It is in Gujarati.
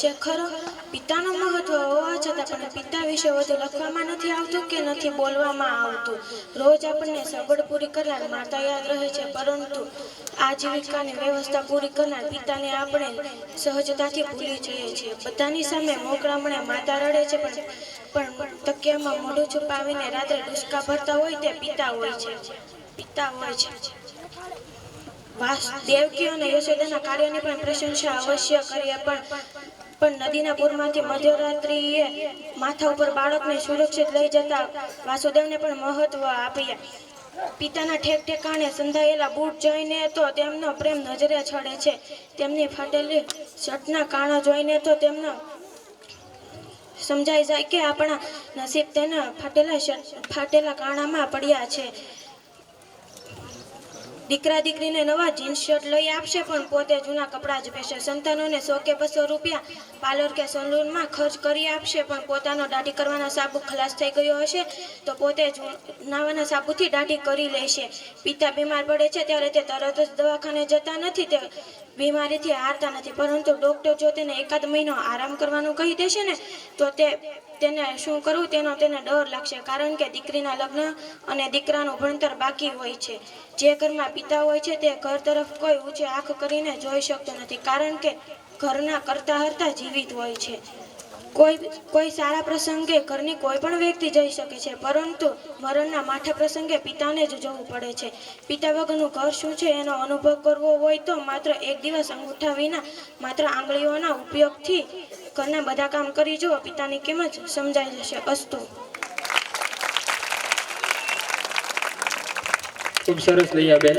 છે? ખરો? પિતાનું મહત્વ હોવા છતાં પણ પિતા વિશે વધુ લખવામાં નથી આવતું કે નથી બોલવામાં આવતું? રોજ આપણને સગવડ પૂરી કરનાર માતા યાદ રહે છે, પરંતુ આજીવિકાની વ્યવસ્થા પૂરી કરનાર પિતાને આપણે સહજતાથી ભૂલી જઈએ છીએ. બધાની સામે મોકળામણે માતા રડે છે, પણ પણ તકિયામાં મોઢું છુપાવીને રાત્રે ડુસકા ભરતા હોય તે પિતા હોય છે. પિતા હોય છે. દેવકી અને યશોદાના કાર્યની પણ પ્રશંસા અવશ્ય કરીએ, પણ પણ નદીના પૂરમાંથી મધ્યરાત્રિએ માથા ઉપર બાળકને સુરક્ષિત લઈ જતા વાસુદેવને પણ મહત્વ આપ્યા પિતાના ઠેક ઠેકાણે સંધાયેલા બૂટ જોઈને તો તેમનો પ્રેમ નજરે છડે છે. તેમની ફાટેલી શર્ટના કાણા જોઈને તો તેમનો સમજાઈ જાય કે આપણા નસીબ તેના ફાટેલા શર્ટ, ફાટેલા કાણામાં પડ્યા છે. દીકરા દીકરીને નવા જીન્સ શર્ટ લઈ આપશે, પણ પોતે જૂના કપડાં જ પહેરશે. સંતાનોને સો કે બસો રૂપિયા પાર્લર કે સલૂનમાં ખર્ચ કરી આપશે, પણ પોતાનો દાઢી કરવાનો સાબુ ખલાસ થઈ ગયો હશે, તો પોતે નાવાના સાબુથી દાઢી કરી લેશે. પિતા બીમાર પડે છે, ત્યારે તે તરત જ દવાખાને જતા નથી, તે બીમારીથી હારતા નથી. પરંતુ ડૉક્ટર જો તેને એકાદ મહિનો આરામ કરવાનું કહી દેશે ને, તો તે તેને શું કરવું તેનો તેને ડર લાગશે, કારણ કે દીકરીના લગ્ન અને દીકરાનું ભણતર બાકી હોય છે. જે ઘરમાં પિતા હોય છે તે ઘર તરફ કોઈ ઊંચે આંખ કરીને જોઈ શકતો નથી, કારણ કે ઘરના કરતા હરતા જીવિત હોય છે. કોઈ કોઈ સારા પ્રસંગે ઘરની કોઈ પણ વ્યક્તિ જઈ શકે છે, પરંતુ મરણના માઠા પ્રસંગે પિતાને જ જવું પડે છે. પિતા વગરનું ઘર શું છે એનો અનુભવ કરવો હોય તો માત્ર એક દિવસ અંગૂઠા વિના માત્ર આંગળીઓના ઉપયોગથી ઘરના બધા કામ કરી જુઓ પિતાની જ સમજાઈ જશે અસ્તુ. ખૂબ સરસ લઈયા બેન.